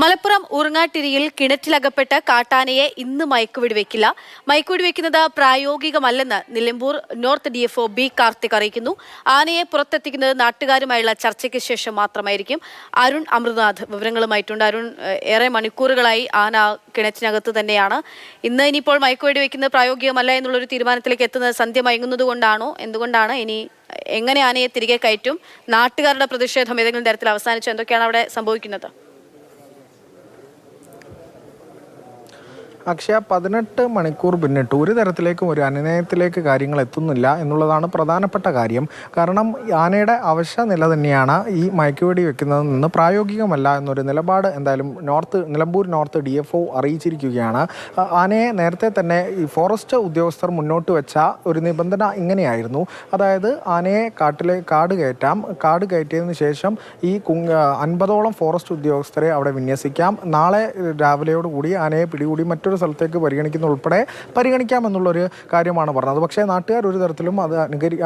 മലപ്പുറം ഉറങ്ങാട്ടിരിയിൽ കിണറ്റിലകപ്പെട്ട കാട്ടാനയെ ഇന്ന് മയക്കുവെടി വെക്കില്ല മയക്കുവെടി വെക്കുന്നത് പ്രായോഗികമല്ലെന്ന് Nilambur north D F B Karthik അറിയിക്കുന്നു. ആനയെ പുറത്തെത്തിക്കുന്നത് നാട്ടുകാരുമായുള്ള ചർച്ചയ്ക്ക് ശേഷം മാത്രമായിരിക്കും. അരുൺ അമൃതനാഥ് വിവരങ്ങളുമായിട്ടുണ്ട്. അരുൺ ഏറെ മണിക്കൂറുകളായി ആന കിണറ്റിനകത്ത് തന്നെയാണ്. ഇന്ന് ഇനിയിപ്പോൾ മയക്കുവെടി വെക്കുന്നത് പ്രായോഗികമല്ല എന്നുള്ളൊരു തീരുമാനത്തിലേക്ക് എത്തുന്നത് സന്ധ്യ മയങ്ങുന്നത് കൊണ്ടാണോ എന്തുകൊണ്ടാണ്? ഇനി എങ്ങനെ ആനയെ തിരികെ കയറ്റും? നാട്ടുകാരുടെ പ്രതിഷേധം ഏതെങ്കിലും തരത്തിൽ അവസാനിച്ചു? എന്തൊക്കെയാണ് അവിടെ സംഭവിക്കുന്നത്? അക്ഷയ പതിനെട്ട് മണിക്കൂർ പിന്നിട്ട് ഒരു തരത്തിലേക്കും ഒരു അനുനയത്തിലേക്ക് കാര്യങ്ങൾ എത്തുന്നില്ല എന്നുള്ളതാണ് പ്രധാനപ്പെട്ട കാര്യം. കാരണം ആനയുടെ അവശ്യ നില തന്നെയാണ് ഈ മയക്കുവെടി വെക്കുന്നതിൽ നിന്ന് പ്രായോഗികമല്ല എന്നൊരു നിലപാട് എന്തായാലും north Nilambur north D F O അറിയിച്ചിരിക്കുകയാണ്. ആനയെ നേരത്തെ തന്നെ ഈ ഫോറസ്റ്റ് ഉദ്യോഗസ്ഥർ മുന്നോട്ട് വെച്ച ഒരു നിബന്ധന ഇങ്ങനെയായിരുന്നു. അതായത് ആനയെ കാട്ടിലെ കാട് കയറ്റാം. കാട് കയറ്റിയതിന് ശേഷം ഈ കുങ് അൻപതോളം ഫോറസ്റ്റ് ഉദ്യോഗസ്ഥരെ അവിടെ വിന്യസിക്കാം. നാളെ രാവിലെയോടുകൂടി ആനയെ പിടികൂടി മറ്റൊരു സ്ഥലത്തേക്ക് പരിഗണിക്കുന്ന ഉൾപ്പെടെ പരിഗണിക്കാമെന്നുള്ളൊരു കാര്യമാണ് പറഞ്ഞത്. പക്ഷേ നാട്ടുകാർ ഒരു തരത്തിലും അത് അനുകരി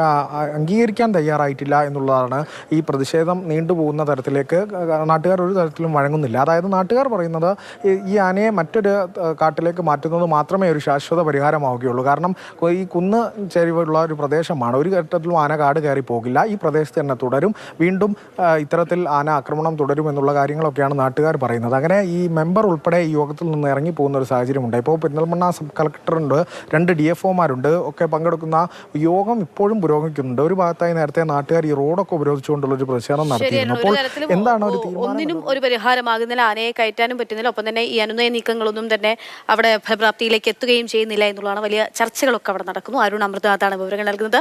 അംഗീകരിക്കാൻ തയ്യാറായിട്ടില്ല എന്നുള്ളതാണ് ഈ പ്രതിഷേധം നീണ്ടുപോകുന്ന തരത്തിലേക്ക് നാട്ടുകാർ ഒരു തരത്തിലും വഴങ്ങുന്നില്ല. അതായത് നാട്ടുകാർ പറയുന്നത് ഈ- ആനയെ മറ്റൊരു കാട്ടിലേക്ക് മാറ്റുന്നത് മാത്രമേ ഒരു ശാശ്വത പരിഹാരമാവുകയുള്ളൂ. കാരണം ഈ കുന്ന് ചെരിവുള്ള ഒരു പ്രദേശമാണ്. ഒരു ഘട്ടത്തിലും ആന കാട് കയറി പോകില്ല. ഈ പ്രദേശത്ത് തന്നെ തുടരും. വീണ്ടും ഇത്തരത്തിൽ ആന ആക്രമണം തുടരും എന്നുള്ള കാര്യങ്ങളൊക്കെയാണ് നാട്ടുകാർ പറയുന്നത്. അങ്ങനെ ഈ മെമ്പർ ഉൾപ്പെടെ ഈ യോഗത്തിൽ നിന്ന് ഇറങ്ങി പോകുന്ന ഒരു സാഹചര്യമുണ്ട്. ഇപ്പോൾ പെരിന്തൽമണ്ണ സബ് കളക്ടറുണ്ട് രണ്ട് ഡി എഫ് ഒമാരുണ്ട് ഒക്കെ പങ്കെടുക്കുന്ന യോഗം ഇപ്പോഴും പുരോഗമിക്കുന്നുണ്ട്. ഒരു ഭാഗത്തായി നേരത്തെ നാട്ടുകാർ ഈ റോഡൊക്കെ ഉപരോധിച്ചുകൊണ്ടുള്ള ഒരു പ്രതിഷേധം നടത്തിയിരുന്നു. അപ്പോൾ എന്താണ് ഒരു ഒന്നിനും ഒരു പരിഹാരമാകുന്നില്ല. ആനയെ കയറ്റാനും പറ്റുന്നില്ല. ഒപ്പം തന്നെ ഈ അനുനയ നീക്കങ്ങളൊന്നും തന്നെ അവിടെ ഫലപ്രാപ്തിയിലേക്ക് എത്തുകയും ചെയ്യുന്നില്ല എന്നുള്ളതാണ് വലിയ ചർച്ചകളൊക്കെ അവിടെ നടക്കുന്നു. അരുൺ അമൃതനാഥാണ് വിവരങ്ങൾ നൽകുന്നത്.